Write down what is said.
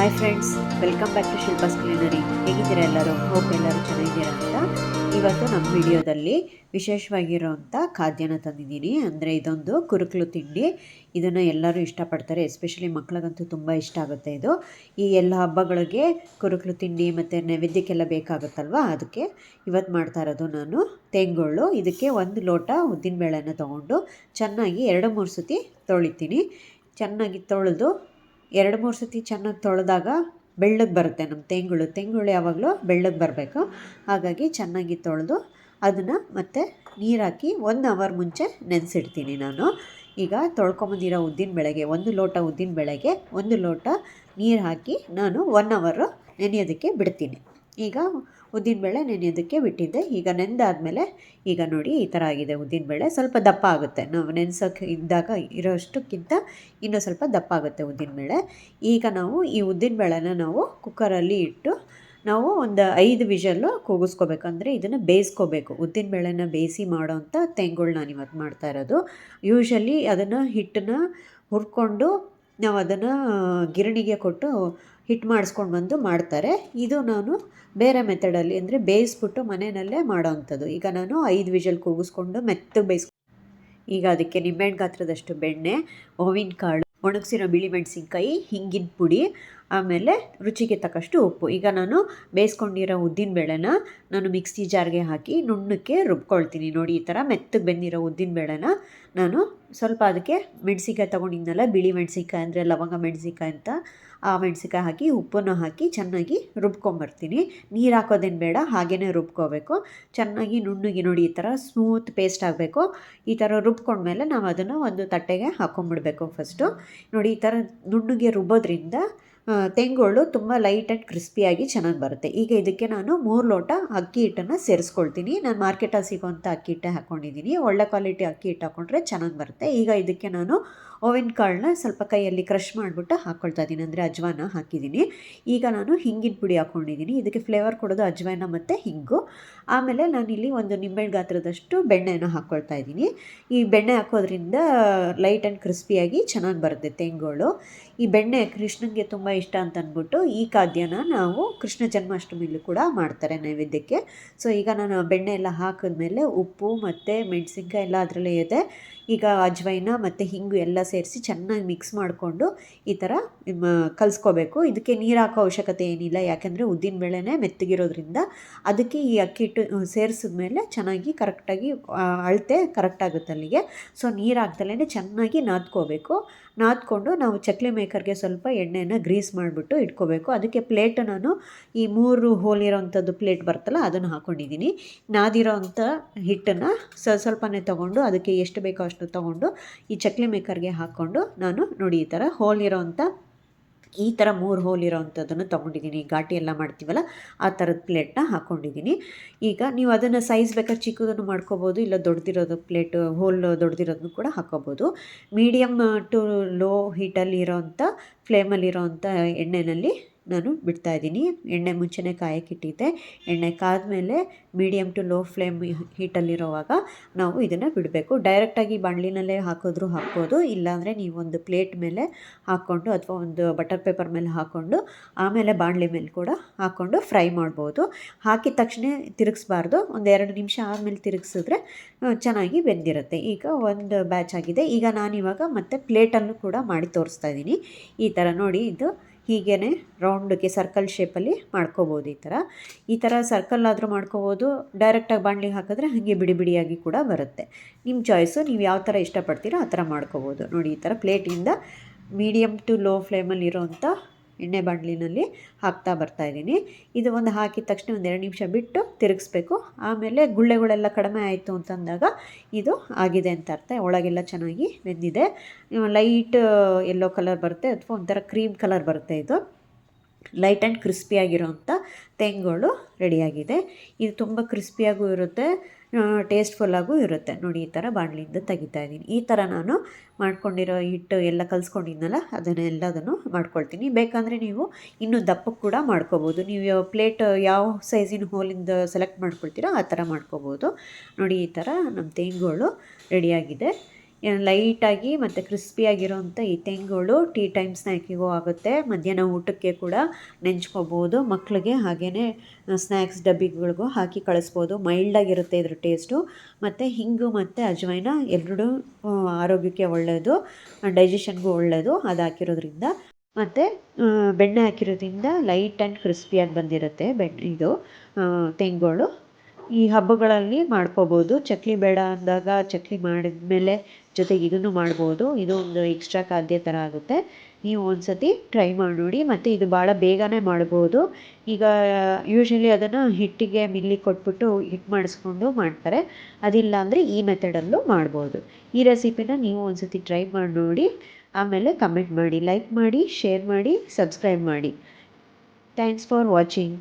Hi friends welcome back to Shilpa's culinary ಹೇಗಿದ್ದೀರಾ ಎಲ್ಲರೂ? Hope ಎಲ್ಲರೂ ಚೆನ್ನಾಗಿದ್ದೀರಾ ಅಂತ. ಇವತ್ತು ನಮ್ಮ ವಿಡಿಯೋದಲ್ಲಿ ವಿಶೇಷವಾಗಿರೋವಂಥ ಖಾದ್ಯನ ತಂದಿದ್ದೀನಿ. ಅಂದರೆ ಇದೊಂದು ಕುರುಕಲು ತಿಂಡಿ. ಇದನ್ನು ಎಲ್ಲರೂ ಇಷ್ಟಪಡ್ತಾರೆ. ಎಸ್ಪೆಷಲಿ ಮಕ್ಳಿಗಂತೂ ತುಂಬ ಇಷ್ಟ ಆಗುತ್ತೆ ಇದು. ಈ ಎಲ್ಲ ಹಬ್ಬಗಳಿಗೆ ಕುರುಕಲು ತಿಂಡಿ ಮತ್ತು ನೈವೇದ್ಯಕ್ಕೆಲ್ಲ ಬೇಕಾಗುತ್ತಲ್ವ? ಅದಕ್ಕೆ ಇವತ್ತು ಮಾಡ್ತಾ ಇರೋದು ನಾನು ತೆಂಗುಳ್ಳು. ಇದಕ್ಕೆ ಒಂದು ಲೋಟ ಉದ್ದಿನಬೇಳೆನ ತೊಗೊಂಡು ಚೆನ್ನಾಗಿ ಎರಡು ಮೂರು ಸತಿ ತೊಳಿತೀನಿ. ಚೆನ್ನಾಗಿ ತೊಳೆದು ಎರಡು ಮೂರು ಸತಿ ಚೆನ್ನಾಗಿ ತೊಳೆದಾಗ ಬೆಳ್ಳಗೆ ಬರುತ್ತೆ ನಮ್ಮ ತೆಂಗುಳು. ತೆಂಗುಳು ಯಾವಾಗಲೂ ಬೆಳ್ಳಗೆ ಬರಬೇಕು. ಹಾಗಾಗಿ ಚೆನ್ನಾಗಿ ತೊಳೆದು ಅದನ್ನು ಮತ್ತೆ ನೀರು ಹಾಕಿ ಒನ್ ಅವರ್ ಮುಂಚೆ ನೆನೆಸಿಡ್ತೀನಿ ನಾನು. ಈಗ ತೊಳ್ಕೊಂಬಂದಿರೋ ಉದ್ದಿನ ಬೆಳೆಗೆ ಒಂದು ಲೋಟ ಉದ್ದಿನ ಬೆಳೆಗೆ ಒಂದು ಲೋಟ ನೀರು ಹಾಕಿ ನಾನು ಒನ್ ಅವರು ನೆನೆಯೋದಕ್ಕೆ ಬಿಡ್ತೀನಿ. ಈಗ ಉದ್ದಿನಬೇಳೆ ನೆನೆಯೋದಕ್ಕೆ ಬಿಟ್ಟಿದ್ದೆ. ಈಗ ನೆಂದಾದಮೇಲೆ ಈಗ ನೋಡಿ ಈ ಥರ ಆಗಿದೆ ಉದ್ದಿನಬೇಳೆ ಸ್ವಲ್ಪ ದಪ್ಪ ಆಗುತ್ತೆ. ನಾವು ನೆನೆಸೋಕೆ ಇದ್ದಾಗ ಇರೋಷ್ಟಕ್ಕಿಂತ ಇನ್ನೂ ಸ್ವಲ್ಪ ದಪ್ಪ ಆಗುತ್ತೆ ಉದ್ದಿನಬೇಳೆ ಈಗ ನಾವು ಈ ಉದ್ದಿನಬೇಳೆನ ನಾವು ಕುಕ್ಕರಲ್ಲಿ ಇಟ್ಟು ನಾವು ಒಂದು ಐದು ವಿಷಲ್ಲು ಕೂಗಿಸ್ಕೋಬೇಕಂದ್ರೆ ಇದನ್ನು ಬೇಯಿಸ್ಕೋಬೇಕು. ಉದ್ದಿನಬೇಳೆನ ಬೇಯಿಸಿ ಮಾಡೋವಂಥ ತೆಂಗುಳು ನಾನು ಇವತ್ತು ಮಾಡ್ತಾ ಇರೋದು. ಯೂಶಲಿ ಅದನ್ನು ಹಿಟ್ಟನ್ನ ಹುರ್ಕೊಂಡು ನಾವು ಅದನ್ನು ಗಿರಣಿಗೆ ಕೊಟ್ಟು ಹಿಟ್ಟು ಮಾಡಿಸ್ಕೊಂಡು ಬಂದು ಮಾಡ್ತಾರೆ. ಇದು ನಾನು ಬೇರೆ ಮೆಥಡಲ್ಲಿ ಅಂದರೆ ಬೇಯಿಸ್ಬಿಟ್ಟು ಮನೆಯಲ್ಲೇ ಮಾಡೋವಂಥದ್ದು ಈಗ ನಾನು ಐದು ವಿಷಲ್ ಕೂಗಿಸ್ಕೊಂಡು ಮೆತ್ತಗೆ ಬೇಯಿಸ್ ಈಗ ಅದಕ್ಕೆ ನಿಂಬೆಹಣ್ಣು ಗಾತ್ರದಷ್ಟು ಬೆಣ್ಣೆ ಓವಿನ ಕಾಳು ಒಣಗಿಸಿರೋ ಬಿಳಿ ಮೆಣಸಿನ್ಕಾಯಿ, ಹಿಂಗಿನ ಪುಡಿ ಆಮೇಲೆ ರುಚಿಗೆ ತಕ್ಕಷ್ಟು ಉಪ್ಪು. ಈಗ ನಾನು ಬೇಯಿಸ್ಕೊಂಡಿರೋ ಉದ್ದಿನ ಬೇಳೆನ ನಾನು ಮಿಕ್ಸಿ ಜಾರ್ಗೆ ಹಾಕಿ ನುಣ್ಣಕ್ಕೆ ರುಬ್ಕೊಳ್ತೀನಿ. ನೋಡಿ, ಈ ಥರ ಮೆತ್ತಗೆ ಬೆಂದಿರೋ ಉದ್ದಿನ ಬೇಳೆನ ನಾನು ಸ್ವಲ್ಪ ಅದಕ್ಕೆ ಮೆಣಸಿಕಾಯಿ ತೊಗೊಂಡಿದ್ನಲ್ಲ, ಬಿಳಿ ಮೆಣಸಿನ್ಕಾಯಿ ಅಂದರೆ ಲವಂಗ ಮೆಣಸಿನ್ಕಾಯಿ ಅಂತ, ಆ ಮೆಣಸಿನ್ಕಾಯಿ ಹಾಕಿ, ಉಪ್ಪನ್ನು ಹಾಕಿ ಚೆನ್ನಾಗಿ ರುಬ್ಕೊಂಬರ್ತೀನಿ. ನೀರು ಹಾಕೋದೇನು ಬೇಡ ಹಾಗೇ ರುಬ್ಕೋಬೇಕು. ಚೆನ್ನಾಗಿ ನುಣ್ಣಗೆ ನೋಡಿ, ಈ ಥರ ಸ್ಮೂತ್ ಪೇಸ್ಟ್ ಆಗಬೇಕು. ಈ ಥರ ರುಬ್ಕೊಂಡ್ಮೇಲೆ ನಾವು ಅದನ್ನು ಒಂದು ತಟ್ಟೆಗೆ ಹಾಕೊಂಡ್ಬಿಡ್ಬೇಕು ಫಸ್ಟು. ನೋಡಿ, ಈ ಥರ ನುಣ್ಣಗೆ ರುಬ್ಬೋದ್ರಿಂದ ತೆಂಗುಳು ತುಂಬ ಲೈಟ್ ಆ್ಯಂಡ್ ಕ್ರಿಸ್ಪಿಯಾಗಿ ಚೆನ್ನಾಗಿ ಬರುತ್ತೆ. ಈಗ ಇದಕ್ಕೆ ನಾನು ಮೂರು ಲೋಟ ಅಕ್ಕಿ ಹಿಟ್ಟನ್ನು ಸೇರಿಸ್ಕೊಳ್ತೀನಿ. ನಾನು ಮಾರ್ಕೆಟಲ್ಲಿ ಸಿಗುವಂಥ ಅಕ್ಕಿ ಹಿಟ್ಟೆ ಹಾಕ್ಕೊಂಡಿದ್ದೀನಿ ಒಳ್ಳೆ ಕ್ವಾಲಿಟಿ ಅಕ್ಕಿ ಹಿಟ್ಟು ಹಾಕ್ಕೊಂಡ್ರೆ ಚೆನ್ನಾಗಿ ಬರುತ್ತೆ. ಈಗ ಇದಕ್ಕೆ ನಾನು ಓವೆನ್ ಕಾಳನ್ನ ಸ್ವಲ್ಪ ಕೈಯಲ್ಲಿ ಕ್ರಷ್ ಮಾಡಿಬಿಟ್ಟು ಹಾಕ್ಕೊಳ್ತಾ ಇದ್ದೀನಿ ಅಂದರೆ ಅಜ್ವಾನ ಹಾಕಿದ್ದೀನಿ ಈಗ ನಾನು ಹಿಂಗಿನ ಪುಡಿ ಹಾಕ್ಕೊಂಡಿದ್ದೀನಿ ಇದಕ್ಕೆ ಫ್ಲೇವರ್ ಕೊಡೋದು ಅಜ್ವಾನ ಮತ್ತು ಹಿಂಗು. ಆಮೇಲೆ ನಾನಿಲ್ಲಿ ಒಂದು ನಿಂಬೆಹಣ್ಣು ಗಾತ್ರದಷ್ಟು ಬೆಣ್ಣೆನ ಹಾಕ್ಕೊಳ್ತಾ ಇದ್ದೀನಿ ಈ ಬೆಣ್ಣೆ ಹಾಕೋದ್ರಿಂದ ಲೈಟ್ ಆ್ಯಂಡ್ ಕ್ರಿಸ್ಪಿಯಾಗಿ ಚೆನ್ನಾಗಿ ಬರುತ್ತೆ ತೆಂಗುಗಳು ಈ ಬೆಣ್ಣೆ ಕೃಷ್ಣನಿಗೆ ತುಂಬ ಇಷ್ಟ ಅಂತ ಅಂದ್ಬಿಟ್ಟು ಈ ಖಾದ್ಯನ ನಾವು ಕೃಷ್ಣ ಜನ್ಮಾಷ್ಟಮಿಲೂ ಕೂಡ ಮಾಡ್ತಾರೆ ನೈವೇದ್ಯಕ್ಕೆ. ಸೊ ಈಗ ನಾನು ಬೆಣ್ಣೆ ಎಲ್ಲ ಹಾಕಿದ್ಮೇಲೆ ಉಪ್ಪು ಮತ್ತು ಮೆಣಸಿನ್ಕಾಯಿ ಎಲ್ಲ ಅದರಲ್ಲೇ ಇದೆ. ಈಗ ಅಜ್ವೈನ ಮತ್ತು ಹಿಂಗು ಎಲ್ಲ ಸೇರಿಸಿ ಚೆನ್ನಾಗಿ ಮಿಕ್ಸ್ ಮಾಡಿಕೊಂಡು ಈ ಥರ ಕಲಿಸ್ಕೋಬೇಕು. ಇದಕ್ಕೆ ನೀರು ಹಾಕೋ ಅವಶ್ಯಕತೆ ಏನಿಲ್ಲ. ಯಾಕೆಂದರೆ ಉದ್ದಿನ ಬೇಳೆನೇ ಮೆತ್ತಗಿರೋದ್ರಿಂದ ಅದಕ್ಕೆ ಈ ಅಕ್ಕಿ ಹಿಟ್ಟು ಸೇರಿಸಿದ್ಮೇಲೆ ಚೆನ್ನಾಗಿ ಕರೆಕ್ಟಾಗಿ ಅಳತೆ ಕರೆಕ್ಟ್ ಆಗುತ್ತೆ ಅಲ್ಲಿಗೆ. ಸೊ, ನೀರು ಹಾಕ್ದಲೇ ಚೆನ್ನಾಗಿ ನಾದ್ಕೋಬೇಕು. ನಾದ್ಕೊಂಡು ನಾವು ಚಕ್ಲಿ ಮೇಕರ್ಗೆ ಸ್ವಲ್ಪ ಎಣ್ಣೆನ ಗ್ರೀಸ್ ಮಾಡಿಬಿಟ್ಟು ಇಟ್ಕೋಬೇಕು. ಅದಕ್ಕೆ ಪ್ಲೇಟ್ ನಾನು ಈ ಮೂರು ಹೋಲ್ ಇರೋವಂಥದ್ದು ಪ್ಲೇಟ್ ಬರ್ತಲ್ಲ, ಅದನ್ನು ಹಾಕ್ಕೊಂಡಿದ್ದೀನಿ ನಾದಿರೋ ಅಂಥ ಹಿಟ್ಟನ್ನು ಸ, ಸ್ವಲ್ಪನೇ ತೊಗೊಂಡು ಅದಕ್ಕೆ ಎಷ್ಟು ಬೇಕೋ ಅಷ್ಟು ತೊಗೊಂಡು ಈ ಚಕ್ಲಿ ಮೇಕರ್ಗೆ ಹಾಕ್ಕೊಂಡು ನಾನು ನೋಡಿ ಈ ಥರ ಹೋಲ್ ಇರೋವಂಥ ಈ ಥರ ಮೂರು ಹೋಲ್ ಇರೋವಂಥದ್ದನ್ನು ತೊಗೊಂಡಿದ್ದೀನಿ. ಘಾಟಿ ಎಲ್ಲ ಮಾಡ್ತೀವಲ್ಲ, ಆ ಥರದ ಪ್ಲೇಟ್ನ ಹಾಕ್ಕೊಂಡಿದ್ದೀನಿ. ಈಗ ನೀವು ಅದನ್ನು ಸೈಜ್ ಬೇಕಾದ್ರೆ ಚಿಕ್ಕದನ್ನು ಮಾಡ್ಕೋಬೋದು, ಇಲ್ಲ ದೊಡ್ಡದಿರೋದು ಪ್ಲೇಟ್, ಹೋಲ್ ದೊಡ್ಡದಿರೋದನ್ನು ಕೂಡ ಹಾಕೋಬೋದು ಮೀಡಿಯಮ್ ಟು ಲೋ ಹೀಟಲ್ಲಿ ಇರೋವಂಥ ಫ್ಲೇಮಲ್ಲಿರೋವಂಥ ಎಣ್ಣೆಯಲ್ಲಿ ನಾನು ಬಿಡ್ತಾಯಿದ್ದೀನಿ ಎಣ್ಣೆ ಮುಂಚೆನೇ ಕಾಯಕ್ಕಿಟ್ಟಿದ್ದೆ ಎಣ್ಣೆ ಕಾದ್ಮೇಲೆ ಮೀಡಿಯಮ್ ಟು ಲೋ ಫ್ಲೇಮ್ ಹೀಟಲ್ಲಿರೋವಾಗ ನಾವು ಇದನ್ನು ಬಿಡಬೇಕು. ಡೈರೆಕ್ಟಾಗಿ ಬಾಣಲಿನಲ್ಲೇ ಹಾಕಿದ್ರೂ ಹಾಕ್ಬೋದು. ಇಲ್ಲಾಂದರೆ ನೀವು ಒಂದು ಪ್ಲೇಟ್ ಮೇಲೆ ಹಾಕ್ಕೊಂಡು ಅಥವಾ ಒಂದು ಬಟರ್ ಪೇಪರ್ ಮೇಲೆ ಹಾಕ್ಕೊಂಡು ಆಮೇಲೆ ಬಾಣಲಿ ಮೇಲೆ ಕೂಡ ಹಾಕ್ಕೊಂಡು ಫ್ರೈ ಮಾಡ್ಬೋದು. ಹಾಕಿದ ತಕ್ಷಣ ತಿರುಗಿಸ್ಬಾರ್ದು. ಒಂದು ಎರಡು ನಿಮಿಷ ಆದಮೇಲೆ ತಿರುಗಿಸಿದ್ರೆ ಚೆನ್ನಾಗಿ ಬೆಂದಿರುತ್ತೆ. ಈಗ ಒಂದು ಬ್ಯಾಚ್ ಆಗಿದೆ. ಈಗ ನಾನಿವಾಗ ಮತ್ತೆ ಪ್ಲೇಟನ್ನು ಕೂಡ ಮಾಡಿ ತೋರಿಸ್ತಾ ಇದ್ದೀನಿ. ಈ ಥರ ನೋಡಿ ಇದು ಹೀಗೇ ರೌಂಡ್ಗೆ ಸರ್ಕಲ್ ಶೇಪಲ್ಲಿ ಮಾಡ್ಕೋಬೋದು ಈ ಥರ ಈ ಥರ ಸರ್ಕಲ್ ಆದರೂ ಮಾಡ್ಕೋಬೋದು ಡೈರೆಕ್ಟಾಗಿ ಬಾಣಲಿಗೆ ಹಾಕಿದ್ರೆ ಹಾಗೆ ಬಿಡಿ ಬಿಡಿಯಾಗಿ ಕೂಡ ಬರುತ್ತೆ. ನಿಮ್ಮ ಚಾಯ್ಸು ನೀವು ಯಾವ ಥರ ಇಷ್ಟಪಡ್ತೀರೋ ಆ ಥರ ಮಾಡ್ಕೋಬೋದು. ನೋಡಿ ಈ ಥರ ಪ್ಲೇಟಿಂದ ಮೀಡಿಯಮ್ ಟು ಲೋ ಫ್ಲೇಮಲ್ಲಿ ಇರೋವಂಥ ಎಣ್ಣೆ ಬಾಣಲಿನಲ್ಲಿ ಹಾಕ್ತಾ ಬರ್ತಾ ಇದ್ದೀನಿ. ಇದು ಒಂದು ಹಾಕಿದ ತಕ್ಷಣ ಒಂದು ಎರಡು ನಿಮಿಷ ಬಿಟ್ಟು ತಿರುಗಿಸ್ಬೇಕು. ಆಮೇಲೆ ಗುಳ್ಳೆಗಳೆಲ್ಲ ಕಡಿಮೆ ಆಯಿತು ಅಂತಂದಾಗ ಇದು ಆಗಿದೆ ಅಂತ ಅರ್ಥ. ಒಳಗೆಲ್ಲ ಚೆನ್ನಾಗಿ ಬೆಂದಿದೆ ಲೈಟ್ ಎಲ್ಲೋ ಕಲರ್ ಬರುತ್ತೆ ಅಥವಾ ಒಂಥರ ಕ್ರೀಮ್ ಕಲರ್ ಬರುತ್ತೆ ಇದು. ಲೈಟ್ ಆ್ಯಂಡ್ ಕ್ರಿಸ್ಪಿಯಾಗಿರೋಂಥ ತೆಂಗುಗಳು ರೆಡಿಯಾಗಿದೆ. ಇದು ತುಂಬ ಕ್ರಿಸ್ಪಿಯಾಗೂ ಇರುತ್ತೆ ಟೇಸ್ಟ್ಫುಲ್ಲಾಗೂ ಇರುತ್ತೆ. ನೋಡಿ, ಈ ಥರ ಬಾಣಲಿಯಿಂದ ತೆಗಿತಾ ಇದ್ದೀನಿ. ಈ ಥರ ನಾನು ಮಾಡ್ಕೊಂಡಿರೋ ಹಿಟ್ಟು ಎಲ್ಲ ಕಲಿಸ್ಕೊಂಡಿದ್ನಲ್ಲ ಅದನ್ನೆಲ್ಲದನ್ನು ಮಾಡ್ಕೊಳ್ತೀನಿ. ಬೇಕಂದರೆ ನೀವು ಇನ್ನೂ ದಪ್ಪಕ್ಕೆ ಕೂಡ ಮಾಡ್ಕೋಬೋದು. ನೀವು ಪ್ಲೇಟ್, ಯಾವ ಸೈಜಿನ ಹೋಲಿಂದ ಸೆಲೆಕ್ಟ್ ಮಾಡ್ಕೊಳ್ತೀರೋ ಆ ಥರ ಮಾಡ್ಕೋಬೋದು. ನೋಡಿ, ಈ ಥರ ನಮ್ಮ ತೆಂಗುಗಳು ರೆಡಿಯಾಗಿದೆ. ಲೈಟಾಗಿ ಮತ್ತು ಕ್ರಿಸ್ಪಿಯಾಗಿರೋವಂಥ ಈ ತೆಂಗುಗಳು ಟೀ ಟೈಮ್ ಸ್ನ್ಯಾಕಿಗೂ ಆಗುತ್ತೆ. ಮಧ್ಯಾಹ್ನ ಊಟಕ್ಕೆ ಕೂಡ ನೆಂಚ್ಕೋಬೋದು. ಮಕ್ಕಳಿಗೆ ಹಾಗೆಯೇ ಸ್ನ್ಯಾಕ್ಸ್ ಡಬ್ಬಿಗಳಿಗೂ ಹಾಕಿ ಕಳಿಸ್ಬೋದು. ಮೈಲ್ಡಾಗಿರುತ್ತೆ ಇದ್ರ ಟೇಸ್ಟು. ಮತ್ತು ಹಿಂಗು ಮತ್ತು ಅಜವಾಯಿನ ಎರಡೂ ಆರೋಗ್ಯಕ್ಕೆ ಒಳ್ಳೆಯದು ಡೈಜೆಷನ್ಗೂ ಒಳ್ಳೆಯದು ಅದು ಹಾಕಿರೋದ್ರಿಂದ ಮತ್ತು ಬೆಣ್ಣೆ ಹಾಕಿರೋದ್ರಿಂದ ಲೈಟ್ ಆ್ಯಂಡ್ ಕ್ರಿಸ್ಪಿಯಾಗಿ ಬಂದಿರುತ್ತೆ ಬೆಣ್ಣೆ ಇದು ತೆಂಗುಗಳು. ಈ ಹಬ್ಬಗಳಲ್ಲಿ ಮಾಡ್ಕೋಬೋದು. ಚಕ್ಲಿ ಬೇಡ ಅಂದಾಗ ಚಕ್ಲಿ ಮಾಡಿದ ಮಾಡಿದ್ಮೇಲೆ ಜೊತೆಗೆ ಇದನ್ನು ಮಾಡ್ಬೋದು. ಇದು ಒಂದು ಎಕ್ಸ್ಟ್ರಾ ಖಾದ್ಯ ಥರ ಆಗುತ್ತೆ. ನೀವು ಒಂದು ಸತಿ ಟ್ರೈ ಮಾಡಿ ನೋಡಿ. ಮತ್ತು ಇದು ಭಾಳ ಬೇಗನೆ ಮಾಡ್ಬೋದು. ಈಗ ಯೂಶ್ವಲಿ ಅದನ್ನು ಹಿಟ್ಟಿಗೆ ಮಿಲ್ಲಿಗೆ ಕೊಟ್ಬಿಟ್ಟು ಹಿಟ್ಟು ಮಾಡಿಸ್ಕೊಂಡು ಮಾಡ್ತಾರೆ. ಅದಿಲ್ಲ ಅಂದರೆ ಈ ಮೆಥಡಲ್ಲೂ ಮಾಡ್ಬೋದು. ಈ ರೆಸಿಪಿನ ನೀವು ಒಂದು ಸತಿ ಟ್ರೈ ಮಾಡಿ ನೋಡಿ. ಆಮೇಲೆ ಕಮೆಂಟ್ ಮಾಡಿ ಲೈಕ್ ಮಾಡಿ ಶೇರ್ ಮಾಡಿ ಸಬ್ಸ್ಕ್ರೈಬ್ ಮಾಡಿ. Thanks for watching